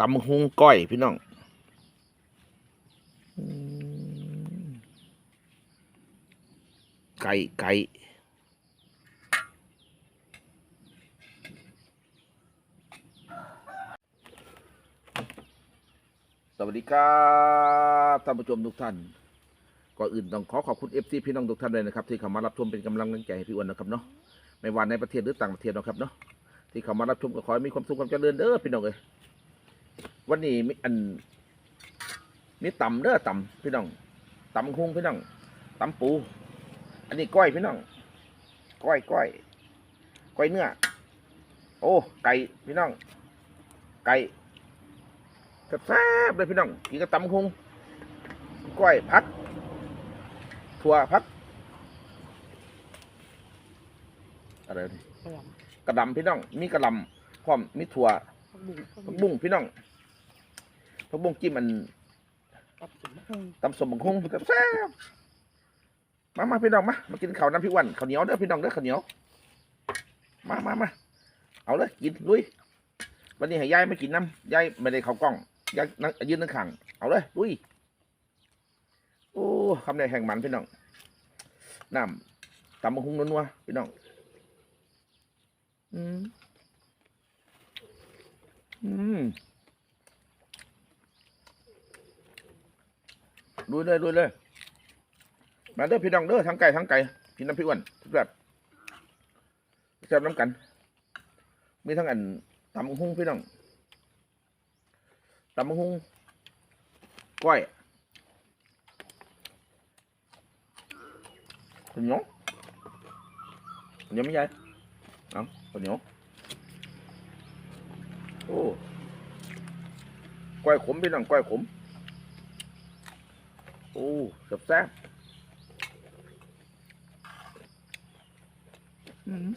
ตำหุงก้อยพี่น้องไก่ไก่สวัสดีครับท่านผู้ชมทุกท่านก่อนอื่นต้องขอขอบคุณเอฟซีพี่น้องทุกท่านเลยนะครับ ที่เข้ามารับชมเป็นกำลังใจให้พี่อ้วนนะครับเนาะไม่ว่าในประเทศหรือต่างประเทศนะครับเนาะที่เข้ามารับชมก็ขอให้มีความสุขความเจริญเด้อพี่น้องเอ้ย วันนี้มีอันมีต่ำเด้อต่ำพี่น้องต่ำคุงพี่น้องต่ำปู อันนี้ก้อยพี่น้องก้อยก้อยก้อยเนื้อโอ้ไก่พี่น้อง ไก่แซ่บๆเลยพี่น้องกินกับตำคุงก้อยพักถั่วพักอะไรนี่กระหล่กระดำพี่น้อง มีกระหลำพร้อมมีถั่วำผักบุ้งผักบุ้งพี่น้อง ผักบุ้งจิ้มมันกับสมะฮงตำสมบังคงแซ่บมามาพี่น้องมามากินข้าวน้ำพี่อ้วันข้าวเหนียวเด้อพี่น้องเด้อข้าวเหนียวมามามาเอาเลยกินลุยวันนี้ให้ยายไม่กินน้ำยายไม่ได้เข้ากล้องยายนั่งยืนนั่งขังเอาเลยลุยโอ้คำในแห่งมันพี่น้องน้ำตำบังคงนัวๆพี่น้องอืมอืม ดูเลยดูเลยมาเด้อพี่น้องเด้อทั้งไก่ทั้งไก่พี่น้ำพี่อ้วนทุกแบบแซ่บน้ำกัน มีทั้งอันตำบักหุ่งพี่น้องตำบักหุ่งก้อยข้าวเหนียวข้าวเหนียวไม่ใหญ่เอาข้าวเหนียวโอ้ก้อยขมพี่น้องก้อยขม อ้แซ่บแซ่บอืม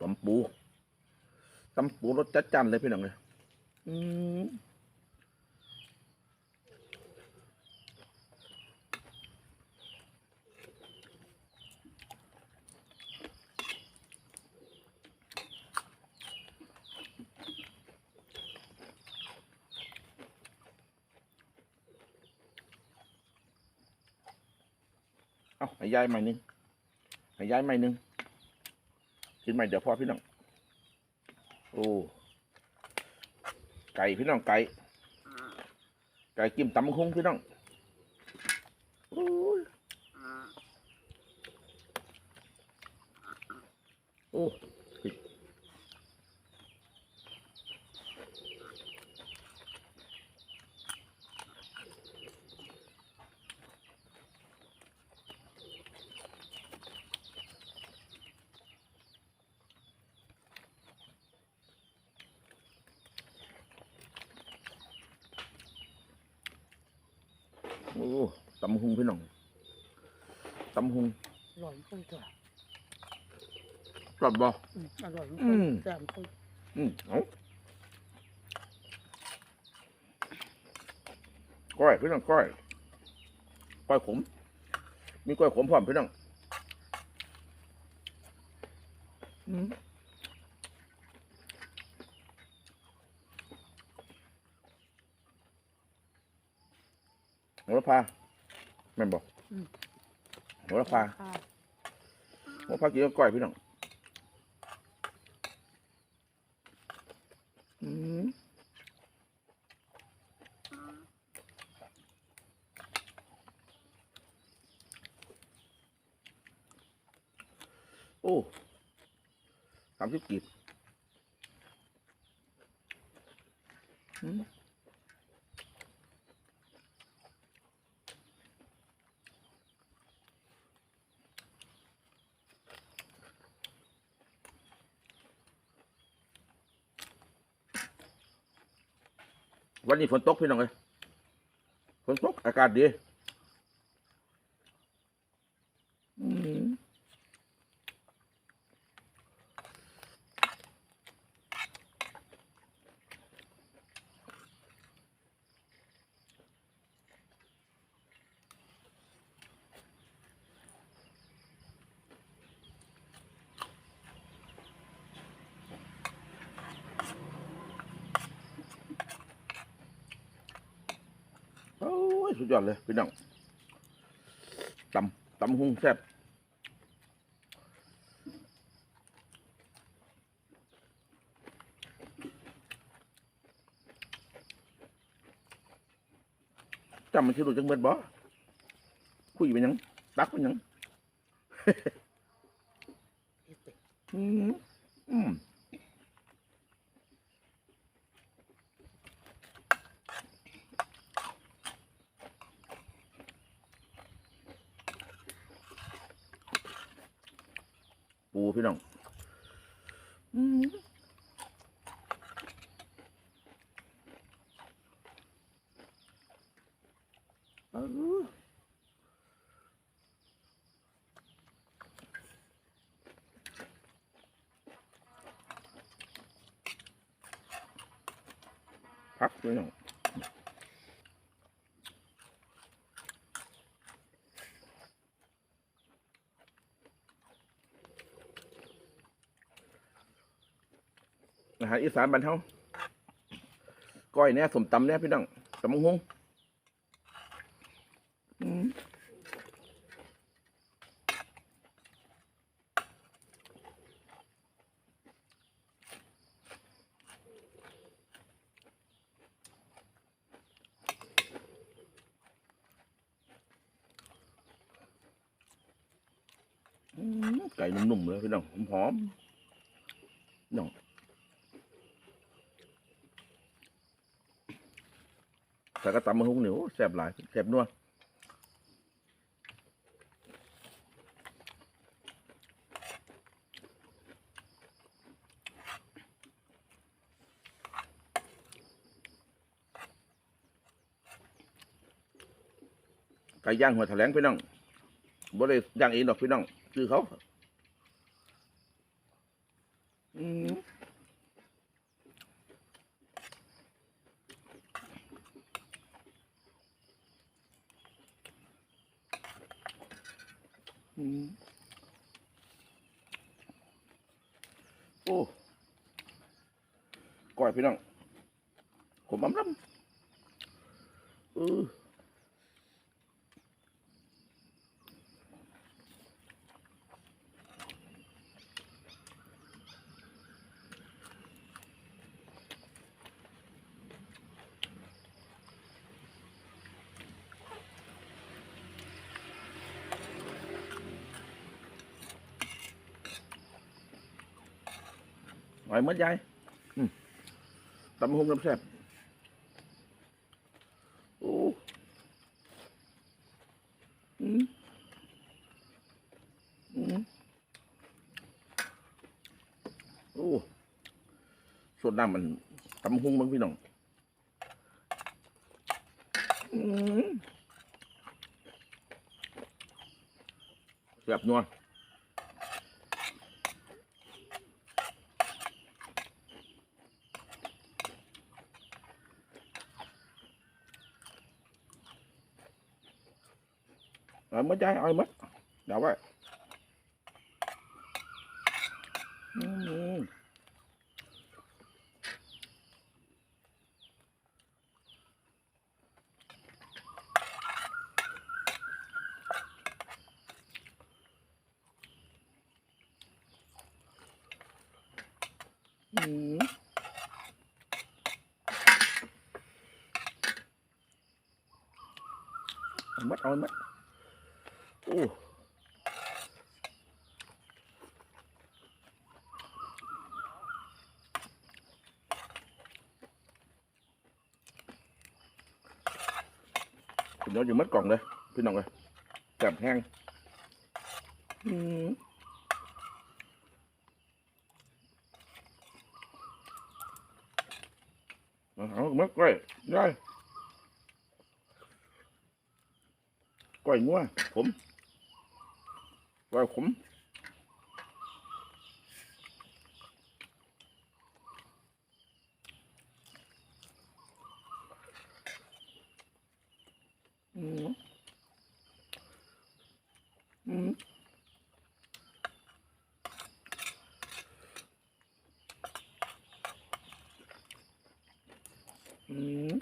ตำปูตำปูรสจัดจันเลยพี่น้องเลยอืม เอาให้ยายใหม่นึงให้ยายใหม่นึงกินใหม่เดี๋ยวพ่อพี่น้องโอ้ไก่พี่น้องไก่ไก่กิมตำบักคงพี่น้องโอ้ ตำบักคงพี่น้องตำบักคงอร่อยค่อยจ้ะกรอบบ่ อืมอร่อยอืมแซ่บค่อยอืมเอาก้อยพี่น้องก้อยก้อยขม มีก้อยขมพร้อมพี่น้องอืม โหระพาแม่นบอกโหระพาข้าวโหระพากินกับก้อยพี่น้องอืมโอ้สามสิบกีบอืม วันนี้ฝนตกพี่น้องเลยฝนตกอากาศดีอืม สุดยอดเลยพี่น้องตำตำหุ้งแซ่บจำมันชื่อรู้จังเบิดบ่คุยไปหยัง ตักไปหยังเฮ็ดเตะอืมอืม ปูพี่น้องอืออพักพี่น้องารอีสานบ้านเฮาก้อยเนี่ยสมตำเนี่ยพี่น้องตำบักหงไก่นุ่มๆเลยพี่น้องหอมๆพี่น้อง แต่ก็ตำมะฮุงเหนียวแซ่บหลายแซ่บนัวไก่ย่างหัวแถลงพี่น้องบ่ได้ย่างเองดอกพี่น้องซื้อเขาอืม โอ้ก่อยพี่น้องผมอำลำเออ หอยมัดใหญ่ตำบักหงน้ำแซ่บโอ้อืมอืมโอ้สดน้ำมันตำบักหงบ้างพี่น้องอืมแซ่บนัว rồi mới trái ơi mất đậu rồi uhm. Mm-hmm. mất ôi mất โอ้พี่น้องอยู่มัดกล่องเลยพี่น้ องเลยแซ่บแห้งอืมเอามัดกล้วยได้กล้วยงัวผม ว่าขมอืมอืม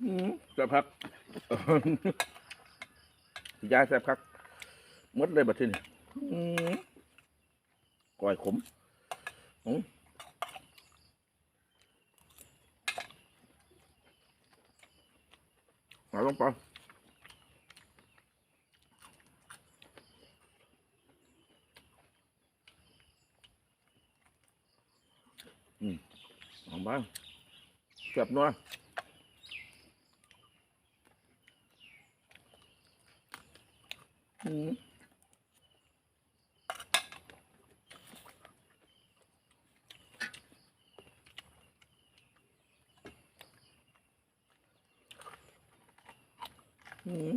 อืม แซ่บครับยาแซ่บครับหมดเลยบัดทีนี้อืมก้อยขมอืมเอาลงไปอืมเอาบ้างแซ่บนัว อืมอืม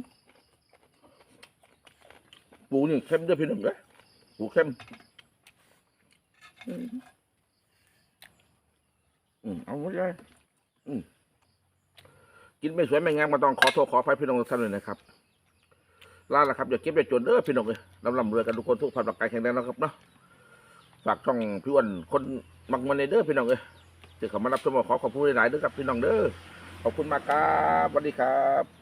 ปูนี่เข้มด้วยพี่หนุ่มเลยปูเข้มอืมอืมเอาหมดเลยอืมกินไม่สวยไม่งามมาต้องขอโทษขออภัยพี่น้องทุกท่านเลยนะครับ ลาละครับอย่าเก็บอย่าจนเด้อพี่น้องเลยลำลำเรือกันทุกคนทุกความรักกายแข็งแรงนะครับเนาะฝากช่องพี่อ้วันคนมักมันในเด้อพี่น้องเลยจะเขามารับชมขอขอบคุณหลายๆเด้อครับพี่น้องเด้อขอบคุณมากครับสวัสดีครับ